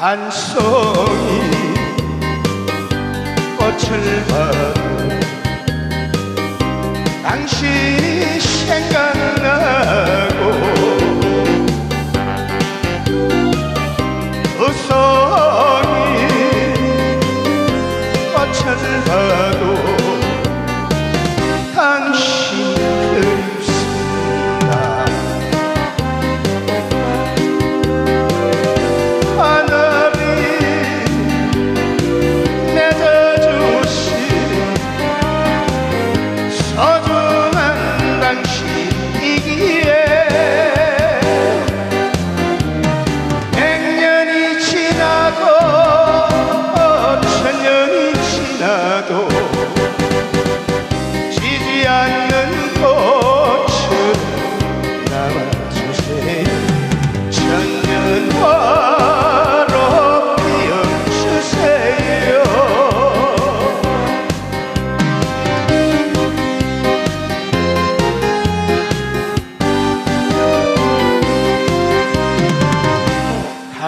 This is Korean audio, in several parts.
한송이 꽃을 받은 당신이 생각나고 우송이 꽃을 봐도 당신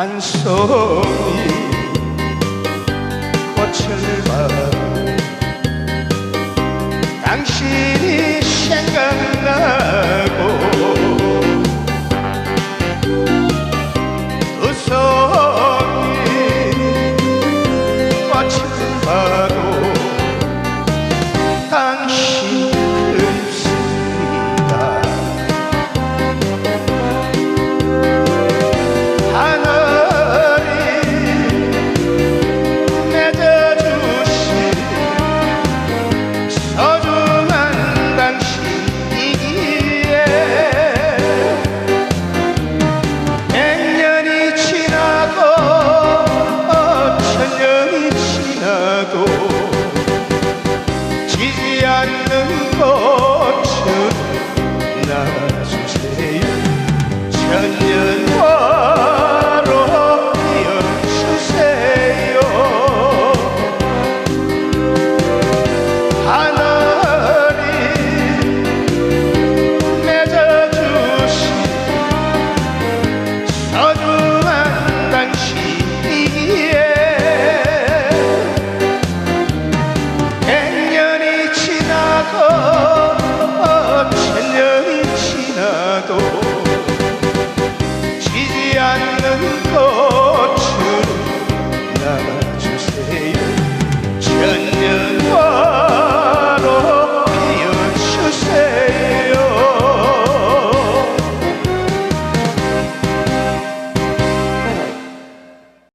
안성이 꽃을 봐. 당신이 생각나고 두 손이 꽃을 봐도 당신 지지 않는 꽃을 나주세요.